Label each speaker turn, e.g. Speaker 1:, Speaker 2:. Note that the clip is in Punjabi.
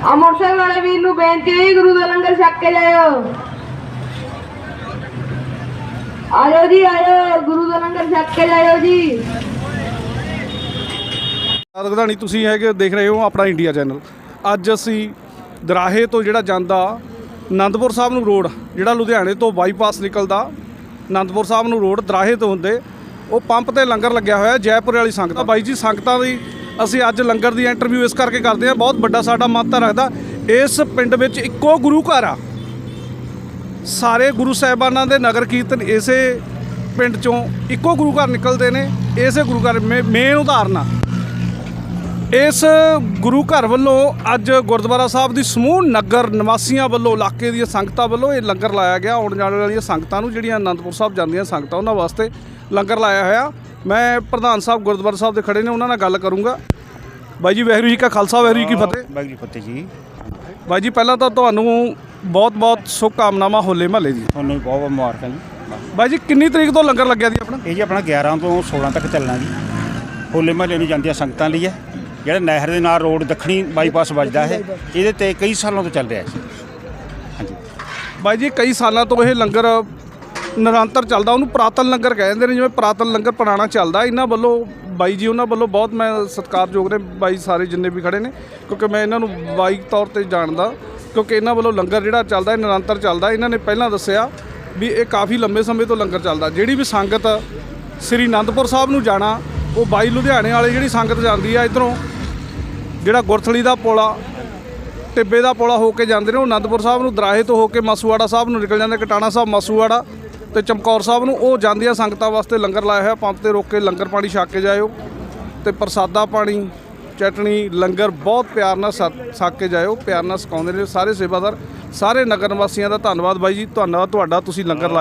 Speaker 1: ਆ ਮੋਟਰਸਾਈਕਲ ਵਾਲੇ ਵੀਰ ਨੂੰ ਬੇਨਤੀ ਹੈ ਗੁਰੂ ਦਾ ਲੰਗਰ ਛਕ ਕੇ ਜਾਇਓ ਆਇਓ ਜੀ, ਆਇਓ, ਗੁਰੂ ਦਾ ਲੰਗਰ ਛਕ ਕੇ ਜਾਇਓ ਜੀ।
Speaker 2: ਰਗਦਾਨੀ ਤੁਸੀਂ ਹੈਗੇ, ਦੇਖ ਰਹੇ ਹੋ ਆਪਣਾ ਇੰਡੀਆ ਚੈਨਲ। ਅੱਜ ਅਸੀਂ ਦਰਾਹੇ ਤੋਂ ਜਿਹੜਾ ਜਾਂਦਾ ਆਨੰਦਪੁਰ ਸਾਹਿਬ ਨੂੰ ਰੋਡ, ਜਿਹੜਾ ਲੁਧਿਆਣੇ ਤੋਂ ਬਾਈਪਾਸ ਨਿਕਲਦਾ ਆਨੰਦਪੁਰ ਸਾਹਿਬ ਨੂੰ ਰੋਡ ਦਰਾਹੇ ਤੋਂ ਹੁੰਦੇ, ਉਹ ਪੰਪ ਤੇ ਲੰਗਰ ਲੱਗਿਆ ਹੋਇਆ, ਜੈਪੁਰ ਵਾਲੀ ਸੰਗਤਾਂ। ਬਾਈ ਜੀ, ਸੰਗਤਾਂ ਦੀ ਅਸੀਂ ਅੱਜ ਲੰਗਰ ਦੀ ਇੰਟਰਵਿਊ ਇਸ ਕਰਕੇ ਕਰਦੇ ਹਾਂ, ਬਹੁਤ ਵੱਡਾ ਸਾਡਾ ਮਹੱਤਵ ਰੱਖਦਾ। ਇਸ ਪਿੰਡ ਵਿੱਚ ਇੱਕੋ ਗੁਰੂ ਘਰ ਆ। ਸਾਰੇ ਗੁਰੂ ਸਾਹਿਬਾਨਾਂ ਦੇ ਨਗਰ ਕੀਰਤਨ ਇਸੇ ਪਿੰਡ ਚੋਂ ਇੱਕੋ ਗੁਰੂ ਘਰ ਨਿਕਲਦੇ ਨੇ, ਇਸੇ ਗੁਰੂ ਘਰ ਮੇਨ ਉਦਾਹਰਨ ਆ। ਇਸ ਗੁਰੂ ਘਰ ਵੱਲੋਂ ਅੱਜ ਗੁਰਦੁਆਰਾ ਸਾਹਿਬ ਦੀ ਸਮੂਹ ਨਗਰ ਨਿਵਾਸੀਆਂ ਵੱਲੋਂ, ਇਲਾਕੇ ਦੀਆਂ ਸੰਗਤਾਂ ਵੱਲੋਂ ਇਹ ਲੰਗਰ ਲਾਇਆ ਗਿਆ। ਆਉਣ ਜਾਣ ਵਾਲੀਆਂ ਸੰਗਤਾਂ ਨੂੰ ਜਿਹੜੀਆਂ ਅਨੰਦਪੁਰ ਸਾਹਿਬ ਜਾਂਦੀਆਂ ਸੰਗਤਾਂ, ਉਹਨਾਂ ਵਾਸਤੇ ਲੰਗਰ ਲਾਇਆ ਹੋਇਆ। ਮੈਂ ਪ੍ਰਧਾਨ ਸਾਹਿਬ ਗੁਰਦੁਆਰਾ ਸਾਹਿਬ ਦੇ ਖੜੇ ਨੇ ਉਹਨਾਂ ਨਾਲ ਗੱਲ ਕਰੂੰਗਾ। ਬਾਈ ਜੀ ਵਾਹਿਗੁਰੂ ਜੀ ਕਾ ਖਾਲਸਾ ਵਾਹਿਗੁਰੂ ਜੀ ਕੀ ਫਤਿਹ।
Speaker 3: ਵਾਹਿਗੁਰੂ ਫਤਿਹ ਜੀ।
Speaker 2: ਬਾਈ ਜੀ ਪਹਿਲਾਂ ਤਾਂ ਤੁਹਾਨੂੰ ਬਹੁਤ-ਬਹੁਤ ਸ਼ੁਭਕਾਮਨਾਵਾਂ ਹੋਲੇ ਮਹੱਲੇ ਦੀ
Speaker 3: ਤੁਹਾਨੂੰ ਵੀ ਬਹੁਤ ਬਹੁਤ ਮੁਬਾਰਕਾਂ ਜੀ।
Speaker 2: ਬਾਈ ਜੀ ਕਿੰਨੀ ਤਰੀਕ ਤੋਂ ਲੰਗਰ ਲੱਗਿਆ ਦੀ ਆਪਣਾ?
Speaker 3: ਇਹ ਜੀ ਆਪਣਾ 11 ਤੋਂ 16 ਤੱਕ ਚੱਲਣਾ ਜੀ। ਹੋਲੇ ਮਹੱਲੇ ਨੂੰ ਜਾਂਦੀਆਂ ਸੰਗਤਾਂ ਲਈ ਹੈ। ਜਿਹੜਾ ਨਹਿਰ ਦੇ ਨਾਲ ਰੋਡ ਦੱਖਣੀ ਬਾਈਪਾਸ ਵੱਜਦਾ ਹੈ ਇਹਦੇ ਤੇ ਕਈ ਸਾਲਾਂ ਤੋਂ ਚੱਲ ਰਿਹਾ ਹੈ। ਹਾਂਜੀ।
Speaker 2: ਬਾਈ ਜੀ ਕਈ ਸਾਲਾਂ ਤੋਂ ਇਹ ਲੰਗਰ ਨਿਰੰਤਰ ਚੱਲਦਾ, ਉਹਨੂੰ ਪ੍ਰਾਤਨ ਲੰਗਰ ਕਹਿੰਦੇ ਨੇ, ਜਿਵੇਂ ਪ੍ਰਾਤਨ ਲੰਗਰ ਪੁਰਾਣਾ ਚੱਲਦਾ, ਇਹਨਾਂ ਵੱਲੋਂ ਬਾਈ ਜੀ, ਉਹਨਾਂ ਵੱਲੋਂ ਬਹੁਤ ਮੈਂ ਸਤਿਕਾਰਯੋਗ ਨੇ, ਬਾਈ ਸਾਰੇ ਜਿੰਨੇ ਵੀ ਖੜੇ ਨੇ, ਕਿਉਂਕਿ ਮੈਂ ਇਹਨਾਂ ਨੂੰ ਬਾਈਕ ਤੌਰ ਤੇ ਜਾਣਦਾ, ਕਿਉਂਕਿ ਇਹਨਾਂ ਵੱਲੋਂ ਲੰਗਰ ਜਿਹੜਾ ਚੱਲਦਾ, ਇਹ ਨਿਰੰਤਰ ਚੱਲਦਾ, ਇਹਨਾਂ ਨੇ ਪਹਿਲਾਂ ਦੱਸਿਆ ਵੀ ਇਹ ਕਾਫੀ ਲੰਬੇ ਸਮੇਂ ਤੋਂ ਲੰਗਰ ਚੱਲਦਾ, ਜਿਹੜੀ ਵੀ ਸੰਗਤ ਸ੍ਰੀ ਅਨੰਦਪੁਰ ਸਾਹਿਬ ਨੂੰ ਜਾਣਾ, ਉਹ ਬਾਈ ਲੁਧਿਆਣੇ ਵਾਲੇ ਜਿਹੜੀ ਸੰਗਤ ਜਾਂਦੀ ਆ ਇਧਰੋਂ, ਜਿਹੜਾ ਗੁਰਥਲੀ ਦਾ ਪੁਲ, ਟਿੱਬੇ ਦਾ ਪੁਲਾ ਹੋ ਕੇ ਜਾਂਦੇ ਨੇ, ਉਹ ਅਨੰਦਪੁਰ ਸਾਹਿਬ ਨੂੰ ਦਰਾਹੇ ਤੋਂ ਹੋ ਕੇ ਮਾਸੂਵਾੜਾ ਸਾਹਿਬ ਨੂੰ ਨਿਕਲ ਜਾਂਦੇ, ਕਟਾਣਾ ਸਾਹਿਬ ਮਾਸੂਵਾੜਾ ਤੇ ਚਮਕੌਰ ਸਾਹਿਬ ਨੂੰ ਉਹ ਜਾਂਦੀਆਂ ਸੰਗਤਾਂ ਵਾਸਤੇ ਲੰਗਰ ਲਾਇਆ ਹੋਇਆ, ਪੰਪ ਤੇ ਰੋਕ ਕੇ ਲੰਗਰ ਪਾਣੀ ਛਕ ਕੇ ਜਾਇਓ ਤੇ ਪ੍ਰਸਾਦਾ ਪਾਣੀ, ਚਟਣੀ, ਲੰਗਰ ਬਹੁਤ ਪਿਆਰ ਨਾਲ ਛਕ- ਕੇ ਜਾਇਓ, ਪਿਆਰ ਨਾਲ ਛਕਾਉਂਦੇ ਨੇ ਸਾਰੇ ਸੇਵਾਦਾਰ, ਸਾਰੇ ਨਗਰ ਨਿਵਾਸੀਆਂ ਦਾ ਧੰਨਵਾਦ ਬਾਈ ਜੀ, ਧੰਨਵਾਦ ਤੁਹਾਡਾ, ਤੁਸੀਂ ਲੰਗਰ ਲਾਇਆ।